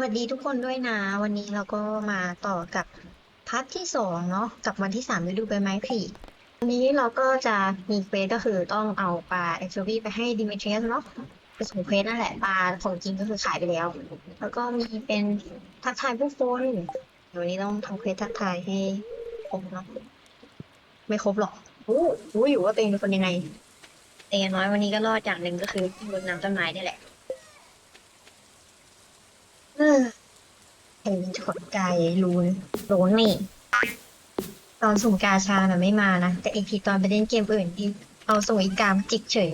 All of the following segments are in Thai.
วัสดีทุกคนด้วยนะ วันนี้เราก็มาต่อกับพาร์ทที่สองเนาะกับวันที่สามฤดูใบไม้ผลิวันนี้เราก็จะมีเควสก็คือต้องเอาปลาเอ็กซ์วีไปให้ดิมิเทรียสเนาะไปส่งเควสนั่นแหละปลาของจริงก็คือขายไปแล้ว แล้วก็มีเป็นทักทายผู้คนววันนี้ต้องทำเควสทักทายให้ครบเนาะไม่ครบหรอกรู้รู้อยู่ว่าตัวเองเป็นคนยังไงแต่อย่างน้อยวันนี้ก็รอดอย่างหนึ่งก็คือรดน้ำต้นไม้นี่แหละ เออเห็นขนกายรู้รู้นี่ ตอนส่งกาชาน่ะไม่มานะ แต่อีกทีตอนไปเล่นเกมอื่นที่เอาส่งอีกามจิกเฉย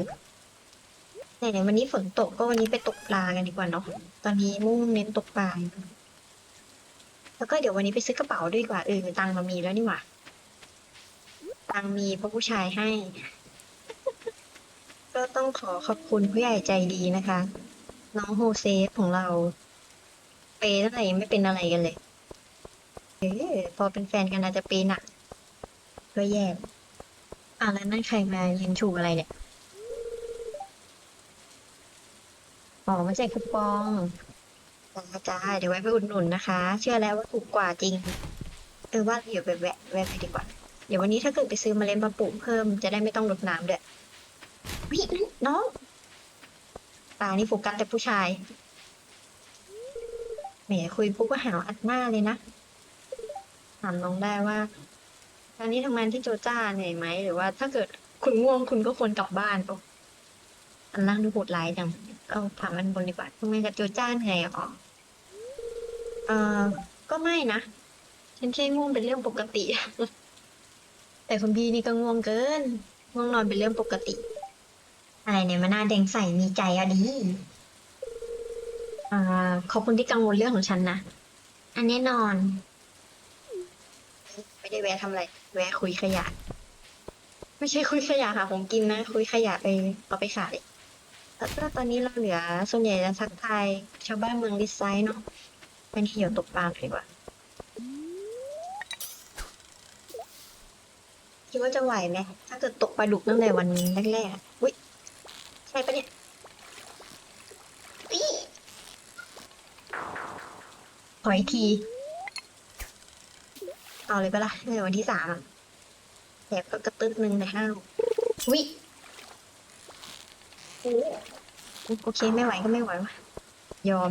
ไหนๆวันนี้ฝนตกก็วันนี้ไปตกปลากันดีกว่าเนาะตอนนี้มุ่งเน้นตกปลาแล้วก็เดี๋ยววันนี้ไปซื้อกระเป๋าด้วยดีกว่าเออตังค์เรามีแล้วนี่หว่าตังมีเพราะผู้ชายให้ ก็ต้องขอขอบคุณผู้ใหญ่ใจดีนะคะ น้องโฮเซฟของเรา เปย์เท่าไหร่ยังไม่เป็นอะไรกันเลยเออพอเป็นแฟนกันอาจจะเปย์หนักก็แย่อะแล้วนั่นใครมายืนชูอะไรเนี่ย อ๋อมาแจกคูปองจ้าจ้าเดี๋ยวไว้ไปอุดหนุนนะคะ เชื่อแล้วว่าถูกกว่าจริง เออว่าเดี๋ยวไปแวะแวะไปดีกว่า เดี๋ยววันนี้ถ้าเกิดไปซื้อมเมล็ดมาปลูกเพิ่มจะได้ไม่ต้องรดน้ำด้วยวิน้องตานี่โฟกัสแต่ผู้ชาย หมคุยปุ๊บก็หาวอัดหน้าเลยนะ ถามน้องได้ว่า ตอนนี้ทำงานที่โจจ้าเหนื่อยไหม หรือว่าถ้าเกิดคุณง่วงคุณก็ควรกลับบ้านปะอันล่างดูโหดร้ายจังก็ถามมันบนดีกว่าทำงานกับโจจ้าเหนื่อยหรอเออก็ไม่นะฉันแค่ง่วงเป็นเรื่องปกติ แต่คุณพี่นี่ก็ง่วงเกิน ง่วงนอนเป็นเรื่องปกติ อะไรเนี่ยมันหน้าแดงใสมีใจอะดี อ่าขอบคุณที่กังวลเรื่องของฉันนะ อันแน่นอน ไม่ได้แวะทำอะไร แวะคุยขยะ ไม่ใช่คุยขยะค่ะ ผมกินนะ คุยขยะไปเอาไปขายแล้วก็ตอนนี้เราเหลือ ส่วนใหญ่จะทักทายชาวบ้านเมืองดิไซน์เนาะเป็นเหี่ยวตกปลาดีกว่าคิดว่าจะไหวไหมถ้าเกิดตกปลาดุกตั้งแต่วันแรกๆอุ้ยใช่ปะเนี่ย ขออีกทีเอเลยปะล่ะในวันที่สามอะแถบก็กระตึกหนึ่งในห้าวิโอเคไม่ไหวก็ไม่ไหววะยอม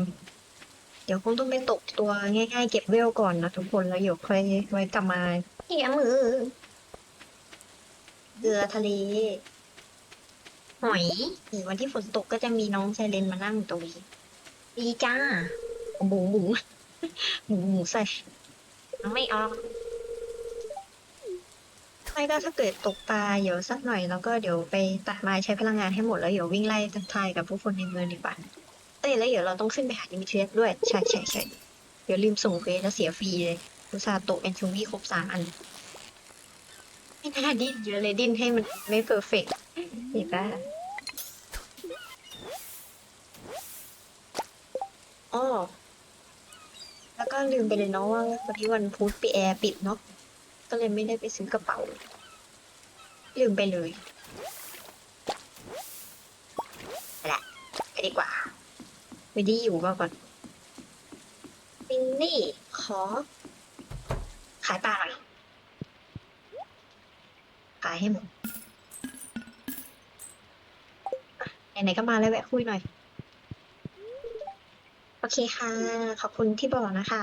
เดี๋ยวคงต้องไปตกตัวง่ายๆ เก็บเวลก่อนนะทุกคนแล้วเดี๋ยวค่อยไว้กลับมาเหี่ยมือเกลือทะเล หอยหรือวันที่ฝนตกก็จะมีน้องไซเรนมานั่งตรงนี้ดีจ้าหมูหมู หมูหมูใส่ไม่ออกไม่ก็ถ้าเกิดตกปลาเดี๋ยวสักหน่อยแล้วก็เดี๋ยวไปตัดไม้ใช้พลังงานให้หมดแล้วเดี๋ยววิ่งไล่ทักทายกับผู้คนในเมืองดีกว่าเอ้ยแล้วเดี๋ยวเราต้องขึ้นไปหาดิมิเทรียสด้วยใช่ใช่ใช่เดี๋ยวลืมส่งเควสแล้วเสียฟรีเลยอุตส่าห์ตกแอนชูวี่ครบสามอันไม่น่าดิ้นเยอะเลยดิ้นให้มันไม่เพอร์เฟกต์เห็นปะอ้อ แล้วก็ลืมไปเลยเนาะว่าวันนี้วันพุธปีแอร์ปิดเนาะก็เลยไม่ได้ไปซื้อกระเป๋า ลืมไปเลยไปละไปดีกว่าไปดีอยู่ก็ก่อนมินนี่ขอ ขายปลาหน่อยขายให้หมดไหนๆก็มาแล้วแวะคุยหน่อย โอเคค่ะ ขอบคุณที่บอกนะคะ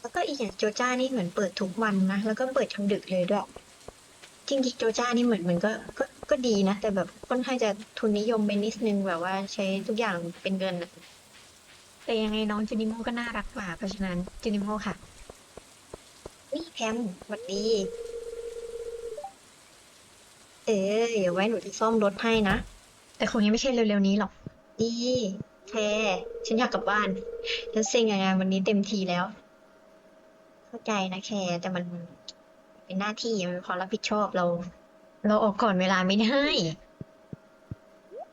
แล้วก็อีกอย่างโจจ้านี่เหมือนเปิดทุกวันนะ แล้วก็เปิดทำดึกเลยด้วย จริงๆโจจ้านี่เหมือนมันก็ก็ก็ดีนะ แต่แบบค่อนข้างจะทุนนิยมไปนิดนึงแบบว่าใช้ทุกอย่างเป็นเงินอะแต่ยังไงน้องจูนิโมก็น่ารักกว่า เพราะฉะนั้นจูนิโมค่ะ นี่แพมสวัสดี เออเดี๋ยวไว้หนูจะซ่อมรถให้นะ แต่คงยังไม่ใช่เร็วๆนี้หรอก ดี แคร์ฉันอยากกลับบ้านฉันเซ็งกับงานวันนี้เต็มทีแล้ว เข้าใจนะแคร์แต่มันเป็นหน้าที่มันเป็นความรับผิดชอบเรา เราออกก่อนเวลาไม่ได้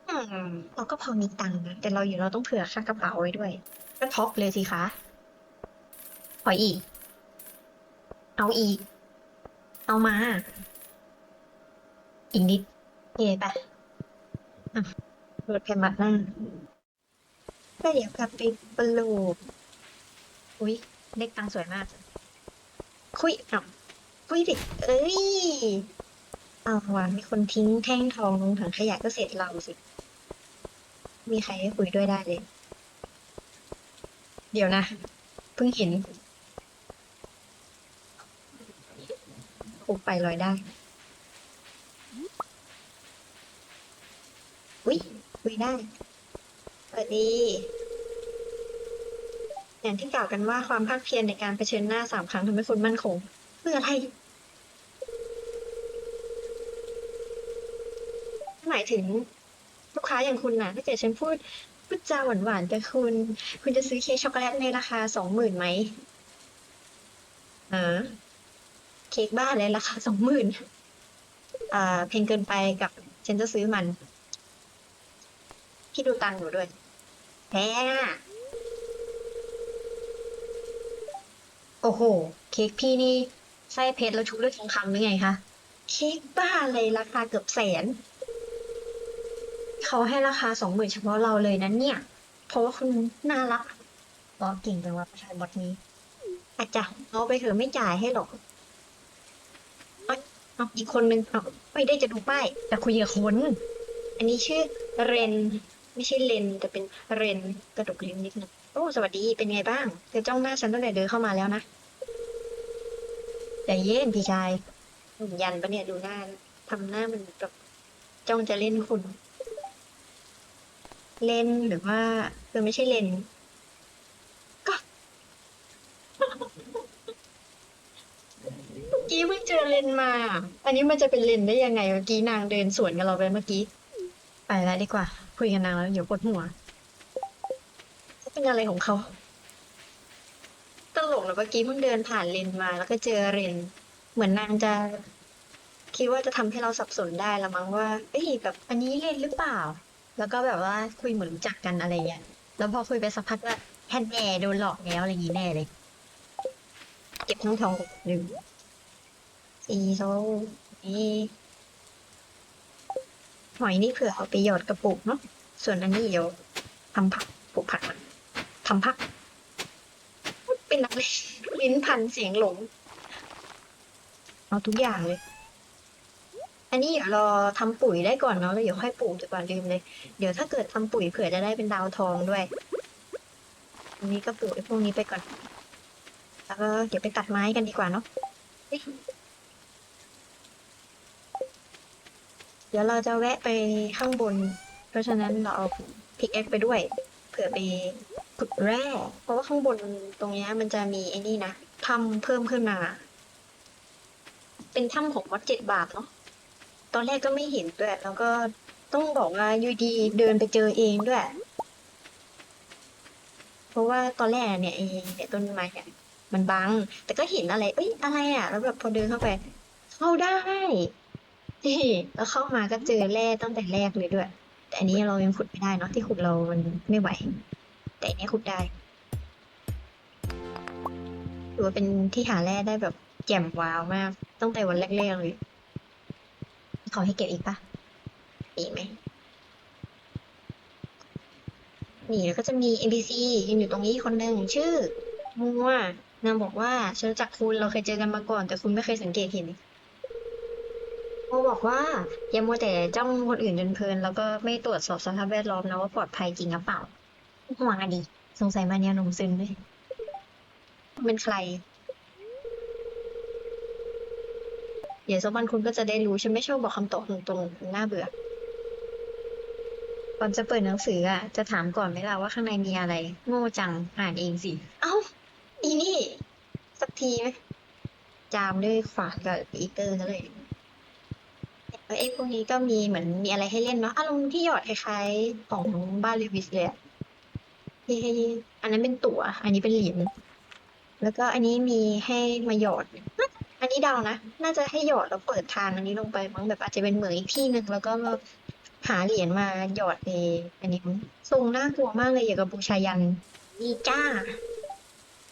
อืมเราก็พอมีตังค์นะแต่เราอยู่เราต้องเผื่อค่ากระเป๋าไว้ด้วย ก็ท็อปเลยสิคะขออีก เอาอีก เอามา อีกนิดเย่ปะอะรถแพมมัดหน้า ก็เดี๋ยวกลับไปปลูก อุ้ยเลขตังสวยมาก คุยเอาคุยดิ เอ้ยเอาว่ะมีคนทิ้งแท่งทองลงถังขยะก็เสร็จเราสิ มีใครให้คุยด้วยได้เลย เดี๋ยวนะ เพิ่งเห็นคุกไปลอยได้ อุ้ยคุยได้ วัสดี อย่างที่กล่าวกันว่าความภาคเพียรในการเผชิญหน้าสามครั้งทำให้คุณมั่นคงเพื่ออะไร หมายถึงลูกค้าอย่างคุณน่ะถ้าเกิดฉันพูดพูดจาหวานๆกับคุณ คุณจะซื้อเค้กช็อกโกแลตในราคาสองหมื่นไหมอ่าเค้กบ้านเลยราคาสองหมื่นอ่าเพลงเกินไปกับฉันจะซื้อมัน พี่ดูตังค์หนูด้วย แพงอะโอ้โห เค้กพี่นี่ไส้เพชรแล้วชุบด้วยทองคำหรือไงคะ เค้กบ้าเลยราคาเกือบแสน เขาให้ราคาสองหมื่นเฉพาะเราเลยนะเนี่ย เพราะว่าคุณน่ารักก็เก่งจังว่าประชาบอทนี้ อาจจะเอาไปเถอะไม่จ่ายให้หรอกเอ้ยเอาอีกคนนึงเอาไม่ได้จะดูป้ายแต่คุยกับคน อันนี้ชื่อเรน ไม่ใช่เลนแต่เป็นเรนกระดกลิ้นนิดนึงโอ้สวัสดีเป็นไงบ้างเธอจ้องหน้าฉันตั้งแต่เดินเข้ามาแล้วนะใจเย็นพี่ชายหนุ่มยันปะเนี่ยดูหน้าทำหน้ามันแบบจ้องจะเล่นคุณ เล่นหรือว่าเออไม่ใช่เล่นก็เมื่อกี้เพิ่งเจอเลนมา อันนี้มันจะเป็นเลนได้ยังไงเมื่อกี้นางเดินสวนกับเราไปเมื่อกี้ ไปแล้วดีกว่า คุยกันนางแล้วเดี๋ยวปวดหัว เป็นอะไรของเขา ตลกนะเมื่อกี้เพิ่งเดินผ่านเลนมา แล้วก็เจอเรน เหมือนนางจะ คิดว่าจะทำให้เราสับสนได้ละมั้งว่าเอ้ยแบบอันนี้เลนหรือเปล่า แล้วก็แบบว่าคุยเหมือนรู้จักกันอะไรเงี้ยแล้วพอคุยไปสักพักก็แฮนแน่โดนหลอกแล้วอะไรอย่างงี้แน่เลย เก็บทั้งทองหนึ่งสี่โซนี่ หอยนี่เผื่อเอาไปหยอดกระปุกเนาะ ส่วนอันนี้เดี๋ยวทำผักปลูกผักมันทำผัก เป็นอะไรลิ้นพันเสียงหลง เอาทุกอย่างเลย อันนี้เดี๋ยวรอทำปุ๋ยได้ก่อนเนาะแล้วเดี๋ยวค่อยปลูกดีกว่าลืมเลย เดี๋ยวถ้าเกิดทำปุ๋ยเผื่อจะได้เป็นดาวทองด้วย อันนี้ก็ปลูกไอ้พวกนี้ไปก่อน แล้วก็เดี๋ยวไปตัดไม้กันดีกว่าเนาะเอ๊ะเดี๋ยวเราจะแวะไปข้างบน เพราะฉะนั้นเราเอาพิกแอคไปด้วย เผื่อไปขุดแร่ เพราะว่าข้างบนตรงนี้มันจะมีไอ้นี่นะถ้ำเพิ่มขึ้นมา เป็นถ้ำของวัดเจ็ดบาทเนาะตอนแรกก็ไม่เห็นด้วย แล้วก็ต้องบอกว่ายูดีเดินไปเจอเองด้วย เพราะว่าตอนแรกเนี่ยไอ้เนี่ยต้นไม้เนี่ยมันบัง แต่ก็เห็นอะไร เอ้ยอะไรอะ แล้วแบบพอเดินเข้าไป เข้าได้ นี่แล้วเข้ามาก็เจอแร่ตั้งแต่แรกเลยด้วย แต่อันนี้เรายังขุดไม่ได้เนาะที่ขุดเรามันไม่ไหว แต่อันนี้ขุดได้ถือว่าเป็นที่หาแร่ได้แบบแจ่มว้าวมากตั้งแต่วันแรกๆเลยขอให้เก็บอีกปะอีกไหมนี่แล้วก็จะมี NPC ยืนอยู่ตรงนี้คนหนึ่งชื่อมัวนางบอกว่าฉันรู้จักคุณเราเคยเจอกันมาก่อน แต่คุณไม่เคยสังเกตเห็น โมบอกว่าอย่ามัวแต่จ้องคนอื่นจนเพลิน แล้วก็ไม่ตรวจสอบสภาพแวดล้อมนะว่าปลอดภัยจริงหรือเปล่าห่วงอะดีสงสัยมาเนี่ยหนุ่มซึนด้วยเป็นใคร เดี๋ยวสักวันคุณก็จะได้รู้ฉันไม่ชอบบอกคำตอบตรงๆมันน่าเบื่อก่อนจะเปิดหนังสืออะจะถามก่อนไหมล่ะว่าข้างในมีอะไร โง่จังอ่านเองสิ เอ้าอีนี่ สักทีไหมจามด้วยขวานกับอีเตอร์ซะเลย ไอ้พวกนี้ก็มีเหมือนมีอะไรให้เล่นเนาะอารมณ์ที่หยอดคล้ายๆของบ้านเลวิสเลยอะที่ให้อันนั้นเป็นตั๋ว อันนี้เป็นเหรียญ แล้วก็อันนี้มีให้มาหยอด อันนี้เดานะ น่าจะให้หยอดแล้วเปิดทางอันนี้ลงไปมั้งแบบอาจจะเป็นเหมืองอีกที่หนึ่งแล้วก็หาเหรียญมาหยอดในอันนี้มั้งทรงน่ากลัวมากเลยอย่างกับบูชายันนี่จ้า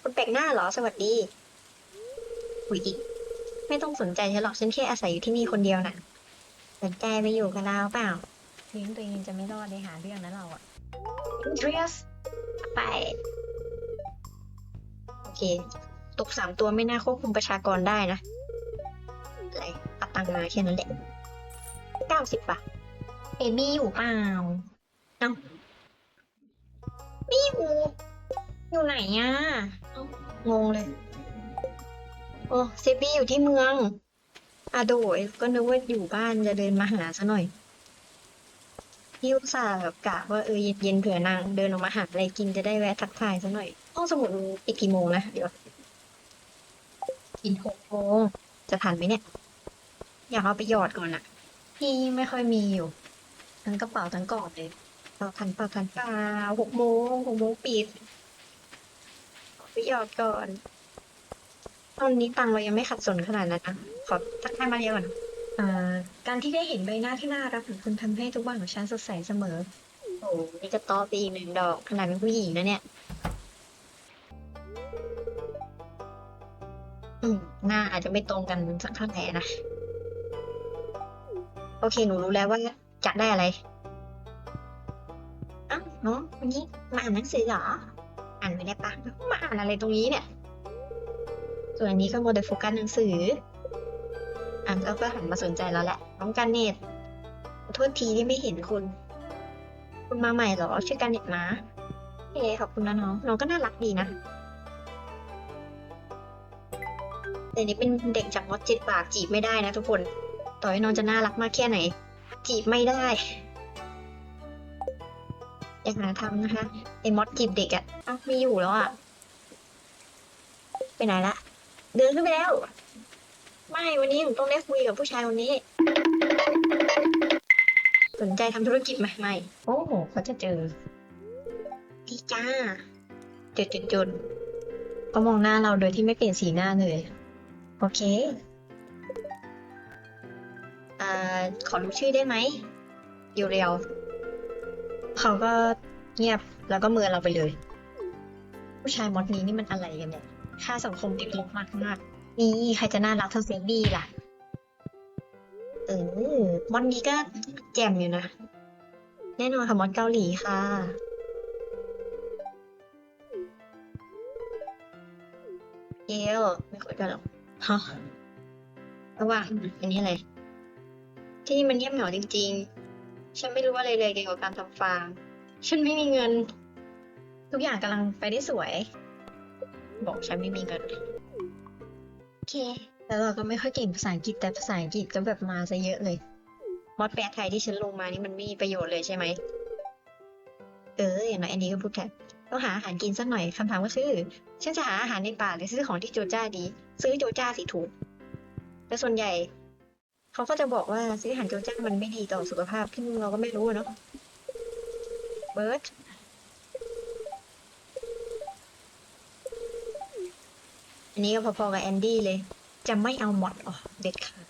คนแปลกหน้าเหรอ สวัสดีคุยอีกไม่ต้องสนใจฉันหรอกฉันแค่อาศัยอยู่ที่นี่คนเดียวน่ะ สนใจไปอยู่กับเราเปล่าเลี้ยงตัวเองจะไม่รอดเลยหาเรื่องนะเราอะ Andreas ไป โอเค ตกสามตัวไม่น่าควบคุมประชากรได้นะอะไรเอาตังค์มาแค่นั้นแหละเก้าสิบบาทเอมี่อยู่เปล่าเอ้าไม่อยู่อยู่ไหนอะเอ้างงเลย โอ้เซบี้อยู่ที่เมือง อาโดยก็นึกว่าอยู่บ้านจะเดินมาหาซะหน่อยพี่อุตส่าห์แบบกะว่าเออเย็นๆเผื่อนางเดินออกมาหาอะไรกินจะได้แวะทักทายซะหน่อยห้องสมุดปิดกี่โมงนะเดี๋ยวปิดหกโมงจะทันไหมเนี่ย อยากเอาไปหยอดก่อนอะพี่ไม่ค่อยมีอยู่ ทั้งกระเป๋าทั้งกล่องเลยเราทันเปล่าทันเปล่าหกโมงหกโมงปิดไปหยอดก่อน ตอนนี้ตังเรายังไม่ขัดสนขนาดนั้นนะขอทักทายมาเรียก่อนอ่าการที่ได้เห็นใบหน้าที่น่ารักของคุณทำให้ทุกวันของฉันสดใสเสมอ โอ้นี่ก็ตอไปอีกหนึ่งดอกขนาดเป็นผู้หญิงนะเนี่ย อืมหน้าอาจจะไม่ตรงกันสักเท่าไหร่นะ โอเค หนูรู้แล้วว่าจะได้อะไรอ้าวน้องวันนี้มาอ่านหนังสือเหรอ อ่านไม่ได้ปะมาอ่านอะไรตรงนี้เนี่ย ส่วนอันนี้ก็โมเดลโฟกัสหนังสือ อ่านแล้วก็หันมาสนใจแล้วแหละน้องกันเนตขอโทษทีที่ไม่เห็นคุณ คุณมาใหม่เหรอชื่อกันเนตมาเฮ้ขอบคุณนะน้อง น้องก็น่ารักดีนะแต่นี่เป็นเด็กจากมอดจิตปากจีบไม่ได้นะทุกคน ต่อให้น้องจะน่ารักมากแค่ไหน จีบไม่ได้อย่าหาทำนะคะไอ้มอดจีบเด็กอะเอ้าไม่อยู่แล้วอะไปไหนละ เดินขึ้นไปแล้ว ไม่วันนี้หนูต้องได้คุยกับผู้ชายคนนี้ สนใจทำธุรกิจไหมไม่โอ้โหเขาจะเจอดีจ้าจุดจุดจุดก็มองหน้าเราโดยที่ไม่เปลี่ยนสีหน้าเลย โอเคอ่าขอรู้ชื่อได้ไหมอยู่เรียวเขาก็เงียบแล้วก็เมือเราไปเลย ผู้ชายมอดนี้นี่มันอะไรกันเนี่ย ค่าสังคมติดลบมากมากนี่ใครจะน่ารักเท่าเซนดี้ล่ะ เออมอนนี้ก็แจ่มอยู่นะ แน่นอนค่ะมอนเกาหลีค่ะเกลไม่คุยกันหรอกฮะระหว่างอันนี้อะไร ที่นี่มันเงียบเหงาจริง ๆ ฉันไม่รู้อะไรเลยเกี่ยวกับการทำฟาร์ม ฉันไม่มีเงิน ทุกอย่างกำลังไปได้สวย บอกฉันไม่มีเงินโอเค แล้วเราก็ไม่ค่อยเก่งภาษาอังกฤษแต่ภาษาอังกฤษก็แบบมาซะเยอะเลย มอดแปลไทยที่ฉันลงมานี่มันไม่มีประโยชน์เลยใช่ไหม เอออย่างน้อยอันนี้ก็พูดแทนต้องหาอาหารกินสักหน่อยคำถามก็คือฉันจะหาอาหารในป่าหรือซื้อของที่โจจ้าดี ซื้อโจจ้าสิถูกแต่ส่วนใหญ่ เขาก็จะบอกว่าซื้ออาหารโจจ้ามันไม่ดีต่อสุขภาพที่เราก็ไม่รู้เนาะเบิร์ด อันนี้ก็พอๆกับแอนดี้เลย จะไม่เอามอดออกเด็ดขาด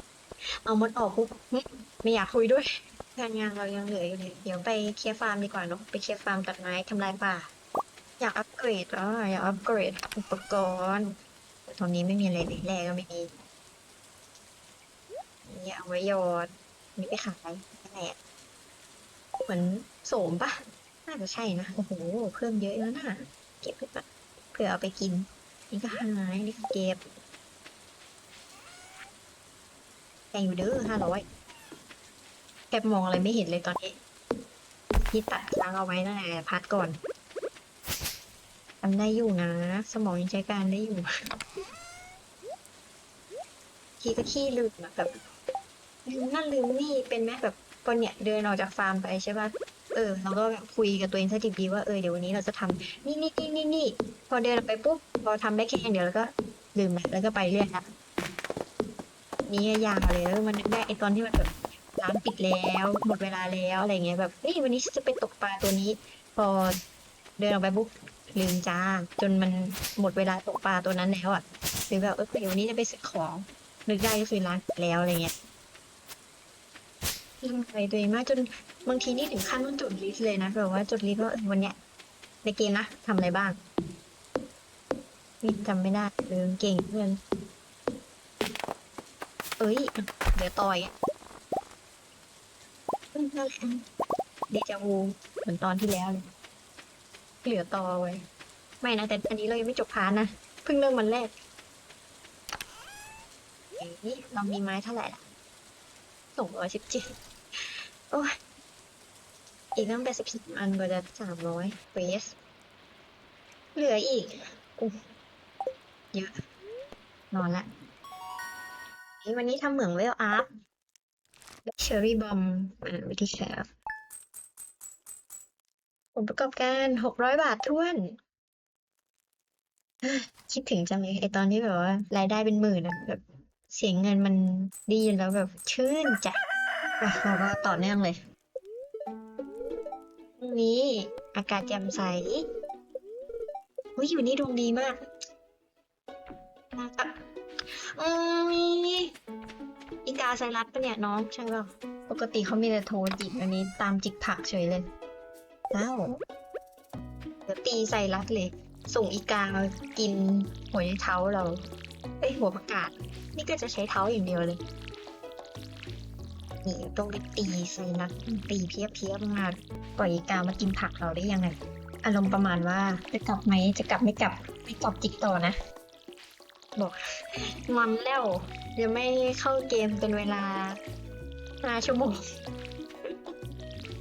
เอามดออกปุ๊บไม่อยากคุยด้วยการงานเรายังเหลืออยู่เลยเดี๋ยวไปเคลียร์ฟาร์มดีกว่าเนาะไปเคลียร์ฟาร์มตัดไม้ทำลายป่า อยากอัปเกรดอะอยากอัปเกรดอุปกรณ์ต่ตอนนี้ไม่มีอะไรเลยแร่ก็ไม่มีนี่เอาไว้ยอดนี่ไปขายแหละเหมือนโสมปะน่าจะใช่นะโอ้โหเพิ่มเยอะแล้วนะเก็บไปปะเผื่อเอาไปกิน นี่ก็หายนี่ก็เก็บแต่อยู่เด้อห้าร้อยแกมองอะไรไม่เห็นเลยตอนนี้พี่ตัดค้างเอาไว้ตั้งแต่พัดก่อนทำได้อยู่นะ สมองยังใช้การได้อยู่ทีก็ขี้ลืมอะแบบลืมนั่นลืมนี่เป็นไหมแบบตอนเนี้ยเดินออกจากฟาร์มไปใช่ป่ะ เออเราก็แบบคุยกับตัวเองสักทีดีว่าเออเดี๋ยววันนี้เราจะทำนี่นี่นี่นี่นี่พอเดินออกไปปุ๊บพอทำได้แค่ย่างเดี๋ยวแล้วก็ลืมไปแล้วก็ไปเรื่อยละนี่ยาวเลยแล้วมันได้ไอตอนที่มันแบบร้านปิดแล้วหมดเวลาแล้วอะไรเงี้ยแบบเฮ้ยวันนี้ฉันจะไปตกปลาตัวนี้ พอเดินออกไปปุ๊บลืมจ้าจนมันหมดเวลาตกปลาตัวนั้นแล้วอะหรือแบบเออเดี๋ยววันนี้จะไปซื้อของนึกได้ก็คือร้านปิดแล้วอะไรเงี้ย ลืมไปตัวเองมากจนบางทีนี่ถึงขั้นต้องจดลิสต์เลยนะแบบว่าจดลิสต์ว่าเออวันเนี้ยในเกมนะทำอะไรบ้างนี่จำไม่ได้ลืมเก่งเพื่อนเอ้ย เดี๋ยวต่อยเอนั่นแหละเดจาวูเหมือนตอนที่แล้วเลยเหลือต่อไว้ ไม่นะ แต่อันนี้เรายังไม่จบพาร์ทนะ เพิ่งเริ่มมันแรกเอ๊ะเรามีไม้เท่าไหร่ล่ะสองร้อยสิบเจ็ด โอ้ยอีกตั้งแต่สิบสิบอันก็จะสามร้อยเวสเหลืออีกอุ๊ยเยอะ นอนละเฮ้ยวันนี้ทำเหมืองเวลอัพเชอรี่บอมอ่าวิธีแชฟผลประกอบการหกร้อยบาทท้วน คิดถึงจังเลยไอตอนที่แบบว่า รายได้เป็นหมื่นอะแบบเสียงเงินมันดีแล้วแบบชื่นใจ อะเราก็ต่อเนื่องเลยตรงนี้อากาศแจ่มใสอุ้ยอยู่นี่ดวงดีมากนะอืมอีกาไซรัสปะเนี่ยน้องใช่ป่ะปกติเขามีแต่โทรจิกอันนี้ตามจิกผักเฉยเลยอ้าวเดี๋ยวตีไซรัสเลย ส่งอีกามากินหัวเท้าเราเอ้ยหัวประกาศ นี่ก็จะใช้เท้าอย่างเดียวเลย นี่ต้องไปตีไซนัสตีเพี้ยเพี้ยๆมาปล่อยกามากินผักเราได้ยังไง อารมณ์ประมาณว่าจะกลับไหมจะกลับไม่กลับไม่กลับจิกต่อนะ บอกงอนแล้วยังไม่เข้าเกมเป็นเวลาห้าชั่วโมง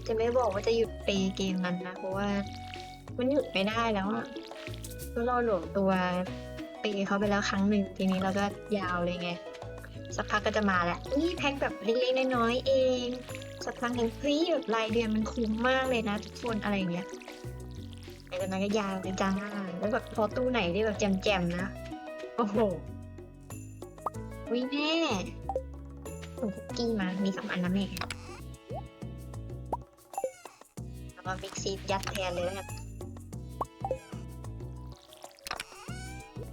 จะไม่บอกว่าจะหยุดเปย์เกมนั้นนะเพราะว่ามันหยุดไม่ได้แล้วอะก็เราหลวมตัวเปย์เขาไปแล้วครั้งหนึ่งทีนี้เราก็ยาวเลยไง สักพักก็จะมาแหละ นี่แพ็คแบบเล็กๆน้อยๆเอง สักพักเห็นึ่งเฮ้ยแบบรายเดือนมันคุ้มมากเลยนะ ทุกคนอะไรอย่างเงี้ยไอ้ตอนนั้นก็ยาวเลยจ้าแล้วแบบพอตู้ไหนที่แบบแจมๆนะ โอ้โหวิแม่ส่งคุกกี้มา มีสองอันนะแม่แล้วก็บิ๊กซียัดแทนเลยแล้วกัน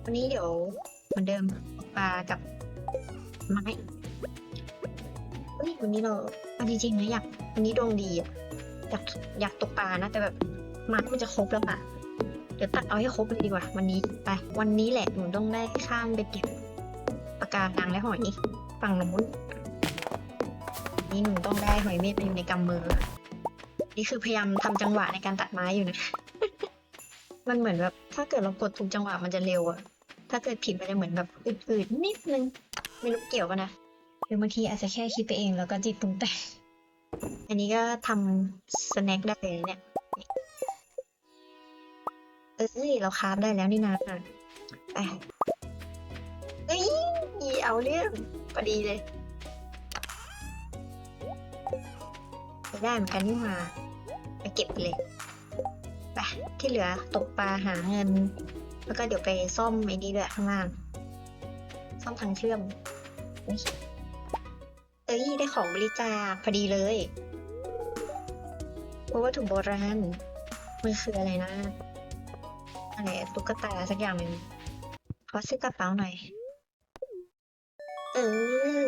วันนี้เดี๋ยวเหมือนเดิมปลากับ ไม้เฮ้ยวันนี้เราเอาจริงๆนะอยากวันนี้ดวงดีอะอยากอยากตกปลานะ แต่แบบไม้มันจะครบแล้วปะเดี๋ยวตัดเอาให้ครบเลยดีกว่า วันนี้ไป วันนี้แหละหนูต้องได้ข้ามไปเก็บปากกาลังและหอยฝั่งนู้นนี่หนูต้องได้หอยเม็ดมาอยู่ในกำมือ นี่คือพยายามทำจังหวะในการตัดไม้อยู่นะ มันเหมือนแบบถ้าเกิดเรากดถูกจังหวะมันจะเร็วอะถ้าเกิดผิดมันจะเหมือนแบบอืดๆนิดนึง ไม่รู้เกี่ยวกันนะหรือบางทีอาจจะแค่คิดไปเองแล้วก็จิตปรุงแต่งอันนี้ก็ทำสแน็คได้เลยเนี่ยเอ้ยเราคราฟได้แล้วนี่นะไปเอ้ยเอาเรื่องพอดีเลยไปได้เหมือนกันนี่มาไปเก็บไปเลยไปที่เหลือตกปลาหาเงิน แล้วก็เดี๋ยวไปซ่อมไอ้นี่ด้วยข้างล่าง ซ่อมทางเชื่อม เอ้ย ได้ของบริจาคพอดีเลยเพราะว่าถุโบราณมันคืออะไรนะอะไรตุ๊กตาสักอย่างหนึ่งขอซื้อกระเป๋าหน่อย เอ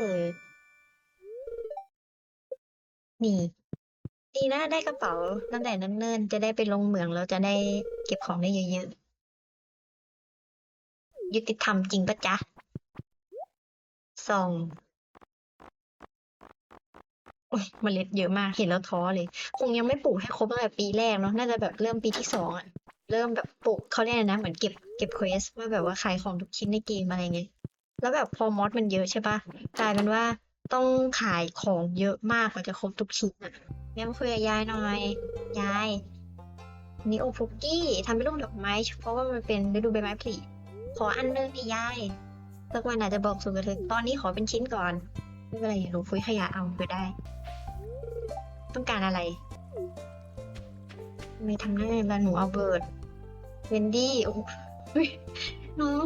อ นี่ดีนะได้กระเป๋าตั้งแต่เนิ่นๆจะได้ไปลงเหมืองแล้วจะได้เก็บของได้เยอะๆ ยุติธรรมจริงปะจ๊ะ ส่องโอ้ยเมล็ดเยอะมากเห็นแล้วท้อเลย คงยังไม่ปลูกให้ครบตั้งแต่ปีแรกเนาะน่าจะแบบเริ่มปีที่สองอะเริ่มแบบปลูกเขาเรียกนะ เหมือนเก็บเก็บเควสว่าแบบว่าขายของทุกชิ้นในเกมอะไรเงี้ยแล้วแบบพอมอสมันเยอะใช่ปะกลายเป็นว่าต้องขายของเยอะมากกว่าจะครบทุกชิ้นอะงั้นมาคุยกับยายหน่อยยายนี่โอฟุกกี้ทำเป็นรูปดอกไม้เพราะว่ามันเป็นฤดูใบไม้ผลิขออันนึงดิยาย สักวันอาจจะบอกสูตรกันเถอะตอนนี้ขอเป็นชิ้นก่อน ไม่เป็นไรหนูคุยขยะเอาก็ได้ ต้องการอะไร ไม่ทำได้แล้วหนูเอาเบิร์ดเวนดี้โอ้โหเฮ้ยน้อง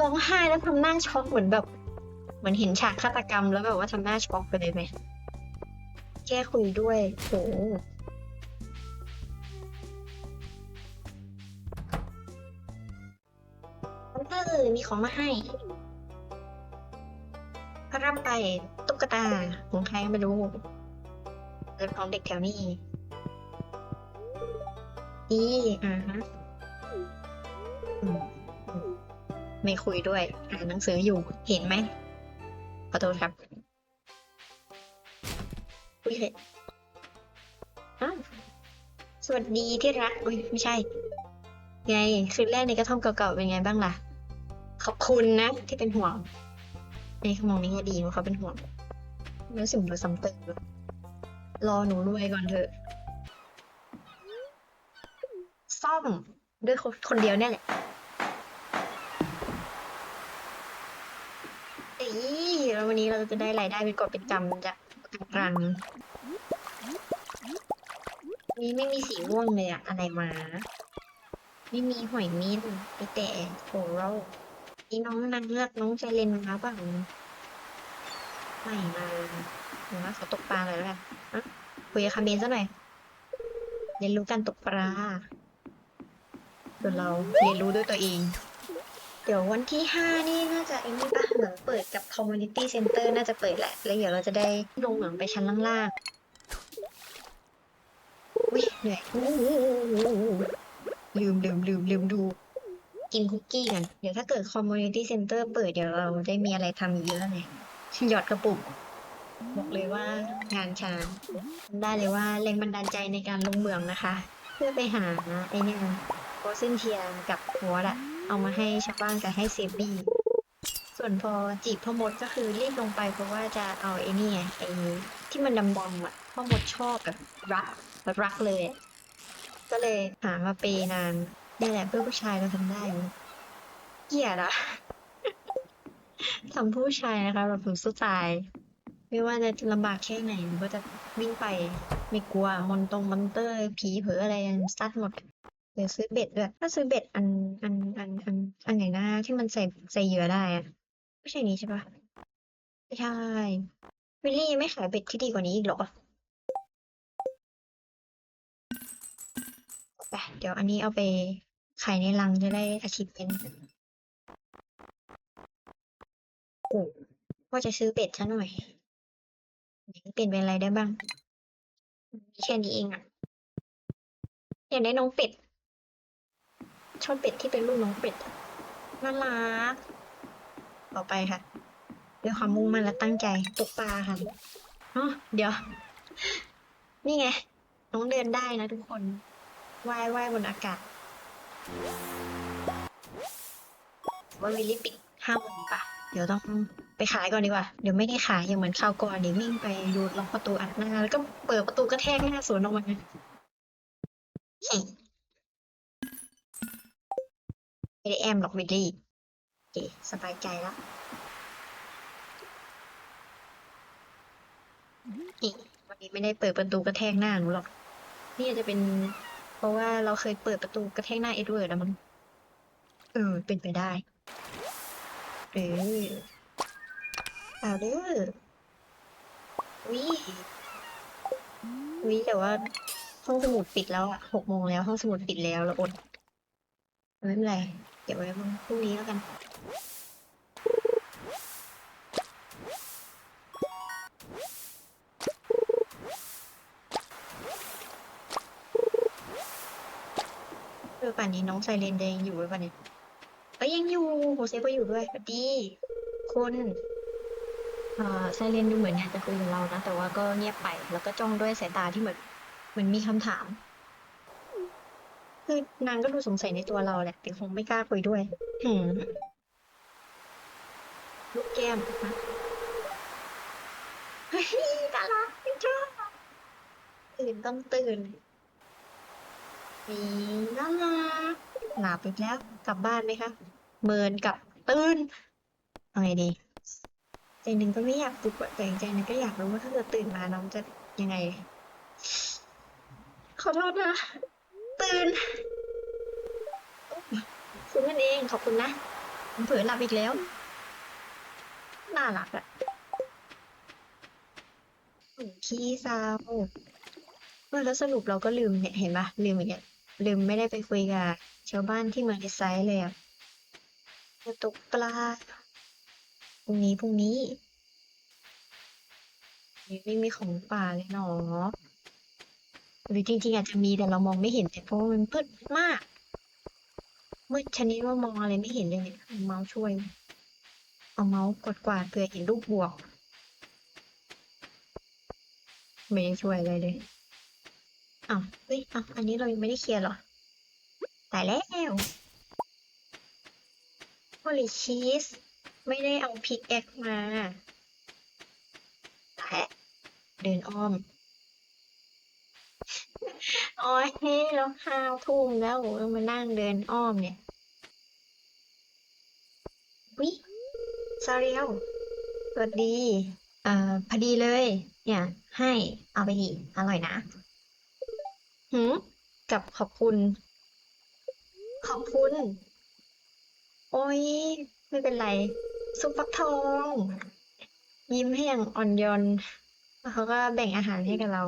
ร้องไห้แล้วทำหน้าช็อกเหมือนแบบ เหมือนเห็นฉากฆาตกรรมแล้วแบบว่าทำหน้าช็อกไปเลยไหมแค่คุยด้วยโห เออมีของมาให้ พรับไปตุ๊กตาของใครไม่รู้เป็นของเด็กแถวนี้อีอ่าฮะไม่คุยด้วย อ่านหนังสืออยู่ เห็นไหมขอโทษครับอุ้ยเห็นสวัสดีที่รัก อุ้ยไม่ใช่ ไงคืนแรกในกระท่อมเก่าๆเป็นไงบ้างล่ะ ขอบคุณนะ ที่เป็นห่วงในขมองในี้ก็ดีว่าเขาเป็นห่วงรู้สึกดูซ้ำเติมรอหนูรวยก่อนเถอะ ซ่อมด้วยคนคนเดียวเนี่ยแหละอีแล้ววันนี้เราจะได้รายได้เป็นกอบเป็นกำจากระกันรังนี่ไม่มีสีม่วงเลยอะอะไรมา ไม่มีหอยมิ้นมีแต่โฟโร นี่น้องนางเงือกน้องใจเลนมาบ้างไม่มาหรือว่าเขาตกปลาเลยแล้วกันอะคุยกับคาเมนซะหน่อย เรียนรู้การตกปลาส่วนเราเรียนรู้ด้วยตัวเอง เดี๋ยววันที่ห้านี่น่าจะไอ้นี่ปะเหมืองเปิดกับ community center น่าจะเปิดแหละ แล้วเดี๋ยวเราจะได้ลงเหมืองไปชั้นล่างๆอุ้ยเหนื่อยลืมลืมลืมลืมดู กินคุกกี้กันเดี๋ยวถ้าเกิด community center เปิดเดี๋ยวเราได้มีอะไรทำเยอะเลยหยอดกระปุก บอกเลยว่างานช้างได้เลยว่าแรงบันดาลใจในการลงเมืองนะคะ เพื่อไปหาไอ้เนี่ยโคเซนเทียกับหัวอะเอามาให้ชาวบ้านกับให้เซบี้ส่วนพอจีบพ่อมดก็คือรีบลงไปเพราะว่าจะเอาไอ้นี่ไงไอ้ที่มันดำๆอะพ่อมดชอบแบบรักแบบรักเลย ก็เลยหามาเปนาน นี่แหละเพื่อผู้ชายเราทำได้เกลียดอะทำผู้ชายนะคะแบบฝึกสู้ตาย ไม่ว่าจะลำบากแค่ไหนหนูก็จะวิ่งไปไม่กลัวมอนตรงมอนเตอร์ ผีเผออะไรซัดหมดเดี๋ยวซื้อเบ็ดด้วยถ้าซื้อเบ็ดอันอันอันอันอันไหนนะที่มันใส่ใส่เหยื่อได้อะไม่ใช่นี้ใช่ปะไม่ใช่วิลลี่ยังไม่ขายเบ็ดที่ดีกว่านี้อีกเหรอไปเดี๋ยวอันนี้เอาไป ขายในรังจะได้อาชีพเป็นโอ้ว่าจะซื้อเบ็ดซะหน่อยนเปลี่ยนเป็นอะไรได้บ้างมีแค่นี้เองอะอยากได้น้องเป็ด ชอบเป็ดที่เป็นลูกน้องเป็ดน่ารักต่อไปค่ะด้วยความมุ่งมั่นและตั้งใจตกปลาค่ะอ๋อเดี๋ยว นี่ไง น้องเดินได้นะทุกคนว่ายว่ายบนอากาศ ว่าวิลลี่ปิดห้าโมงปะเดี๋ยวต้องไปขายก่อนดีกว่า เดี๋ยวไม่ได้ขายอย่างเหมือนคราวก่อนเดี๋ยววิ่งไปดูล็อกประตูอัดหน้า แล้วก็เปิดประตูกระแทกหน้าสวนออกมาไม่ได้แอมหรอกวิลลี่โอเคสบายใจแล้ววันนี้ไม่ได้เปิดประตูกระแทกหน้าหนูหรอก นี่จะเป็น ราะว่าเราเคยเปิดประตูกระแทกหน้าเอ็ดเวิร์ดแล้วมั้งเออ เป็นไปได้ เออเอาเด้อวิวิแต่ว่าห้องสมุดปิดแล้วอะหกโมงแล้วห้องสมุดปิดแล้วเราอดไม่เป็นไร เก็บไว้พรุ่งนี้แล้วกัน ป่านนี้น้องไซเรนแดงอยู่ไว้ป่ะเนี่ยเอ้ยยังอยู่โฮเซก็อยู่ด้วยสวัสดีคุณเอ่อไซเรนดูเหมือนอยากจะคุยกับเรานะ แต่ว่าก็เงียบไป แล้วก็จ้องด้วยสายตาที่เหมือนเหมือนมีคำถาม คือนางก็ดูสงสัยในตัวเราแหละแต่คงไม่กล้าคุยด้วยหืมลูกแก้มนะเฮ้ยน่ารักชอบตื่นต้องตื่น นี่น่ารักหลับอีกแล้ว กลับบ้านไหมคะเมินกับตื่นเอาไงดี ใจหนึ่งก็ไม่อยากปลุกแต่ใจหนึ่งก็อยากรู้ว่าถ้าเกิดตื่นมาน้องจะยังไง ขอโทษนะ ตื่น คุณนั่นเองขอบคุณนะผมเผลอหลับอีกแล้ว น่ารักอะขี้เศร้าเออแล้วสรุปเราก็ลืมเนี่ยเห็นปะลืมอีกเนี่ย ลืมไม่ได้ไปคุยกับชาวบ้านที่เมืองดีไซน์เลยอะจะตกปลาพรุ่งนี้พรุ่งนี้ไม่มีของป่าเลยเนาะหรือจริงๆอาจจะมีแต่เรามองไม่เห็นแต่เพราะมันมืดมากมืดชนิดว่ามองอะไรไม่เห็นเลยเนี่ยเมาส์ช่วย เอาเมาส์กดกวาดเพื่อเห็นรูปบวก ไม่ช่วยอะไรเลย อ้าวเฮ้ยอ้าวอันนี้เรายังไม่ได้เคลียร์หรอ ตายแล้ว Holy cheese ไม่ได้เอาพิกแอคมาแทะเดินอ้อมโอ้ยแล้วห้าทุ่มแล้วต้องมานั่งเดินอ้อมเนี่ยวิซาเรียลสวัสดี เอ่อ พอดีเลย เนี่ย ให้ เอาไปดีอร่อยนะ หืมกับขอบคุณ ขอบคุณ โอ้ย ไม่เป็นไร ซุปฟักทอง ยิ้มให้อย่างอ่อนโยนแล้วเขาก็แบ่งอาหารให้กับเรา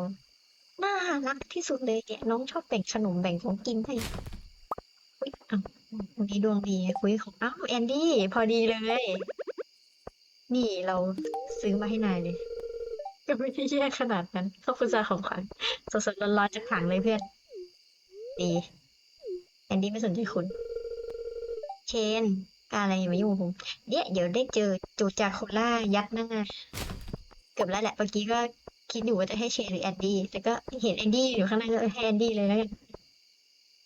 น่ารักที่สุดเลยเนี่ยน้องชอบแบ่งขนมแบ่งของกินให้อุ๊ยอ้าววันนี้ดวงดีคุยของอ้าวแอนดี้ พอดีเลย นี่เราซื้อมาให้นายเลย ก็ไม่ได้แย่ขนาดนั้นขอบคุณสาของขวัญสดๆร้อนๆจากถังเลยเพื่อน ดีแอนดี้ไม่สนใจคุณ เชนอะไรมายุ่งกับผมเดี๋ยเดี๋ยวได้เจอจูจากโคล่ายัดหน้าเกือบแล้วแหละเมื่อกี้ก็คิดอยู่ว่าจะให้เชนหรือแอนดี้แต่ก็เห็นแอนดี้อยู่ข้างหน้าก็ให้แอนดี้เลยแล้วกัน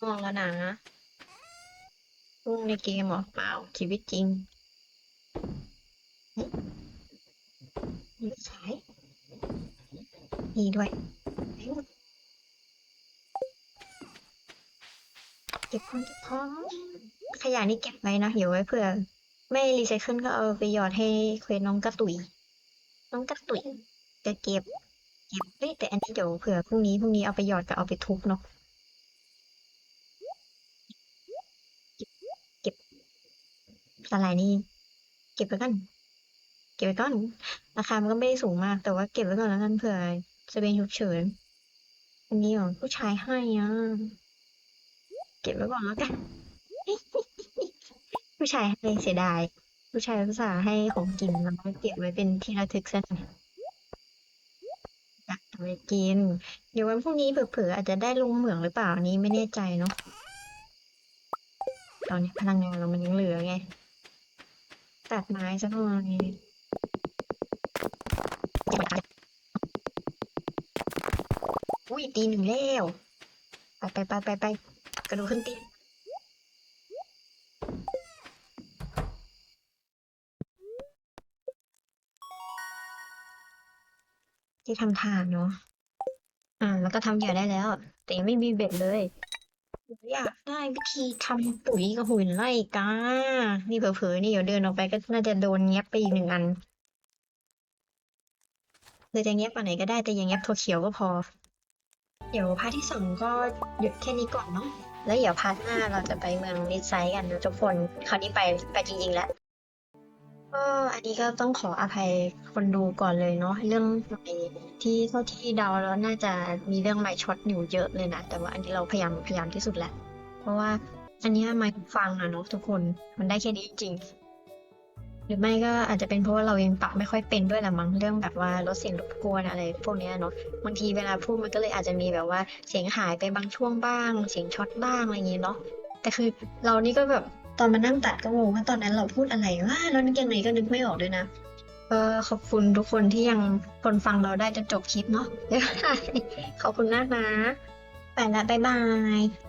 มองแล้วนะรุ่งในเกมเหรอเปล่าชีวิตจริง เฮ้ยมีสาย นี่ด้วยเก็บของเก็บของขยะนี่เก็บไว้นะเดี๋ยวไว้เผื่อ ไม่รีไซเคิลก็เอาไปหยอดให้เควน้องกระตุย น้องกระตุยจะเก็บ เก็บเอ้ยแต่อันนี้เดี๋ยวเผื่อพรุ่งนี้พรุ่งนี้เอาไปหยอดกับเอาไปทุบเนาะเก็บเก็บสลายนี่เก็บไว้ก่อน เก็บไว้ก่อนราคามันก็ไม่ได้สูงมาก แต่ว่าเก็บไว้ก่อนแล้วกันเผื่อจะเป็นฉุกเฉินอันนี้ของผู้ชายให้อะเก็บไว้ก่อนแล้วกันผู้ชายให้เสียดาย ผู้ชายภาษาให้ของกินแล้วก็เก็บไว้เป็นที่ระลึกซะหน่อยอยากเอาไปกิน เดี๋ยววันพรุ่งนี้เผลอๆอาจจะได้ลงเหมืองหรือเปล่านนี้ไม่แน่ใจเนาะตอนนี้พลังงานเรามันยังเหลือไง ตัดไม้สักหน่อย อุ้ยตีหนึ่งแล้วไปไปไปไปไปกระโดดขึ้นตียงที่ทำทานเนาะอ่าแล้วก็ทำเหยื่อได้แล้ว แต่ยังไม่มีเบ็ดเลยอยากได้วิธีทำปุ๋ยกับหุ่นไล่กานี่เผลอๆนี่เดี๋ยวเดินออกไปก็น่าจะโดนเงียบไปอีกหนึ่งอัน เลยจะเงียบอันไหนก็ได้แต่อยังเงียบถั่วเขียวก็พอ เดี๋ยวพาร์ทที่สองก็หยุดแค่นี้ก่อนเนาะแล้วเดี๋ยวพาร์ทหน้าเราจะไปเมืองลิซไซกันนะทุกคนคราวนี้ไปไปจริงๆแล้วก็อันนี้ก็ต้องขออภัยคนดูก่อนเลยเนาะเรื่องใหม่ที่เท่าที่เดาแล้วน่าจะมีเรื่องใหม่ช็อตอยู่เยอะเลยนะแต่ว่าอันนี้เราพยายามพยายามที่สุดแหละ เพราะว่าอันนี้ไมค์หูฟังนะเนาะทุกคนมันได้แค่นี้จริง หรือไม่ก็อาจจะเป็นเพราะว่าเรายังปรับไม่ค่อยเป็นด้วยแหละมั้งเรื่องแบบว่าลดเสียงรบกวนอะไรพวกนี้เนาะบางทีเวลาพูดมันก็เลยอาจจะมีแบบว่าเสียงหายไปบางช่วงบ้าง เสียงช็อตบ้างอะไรอย่างงี้เนาะแต่คือเรานี่ก็แบบตอนมานั่งตัดก็งงว่าตอนนั้นเราพูดอะไรวะแล้วนึกยังไงก็นึกไม่ออกด้วยนะก็ขอบคุณทุกคนที่ยังทนฟังเราได้จนจบคลิปเนาะขอบคุณมากนะไปละบ๊ายบาย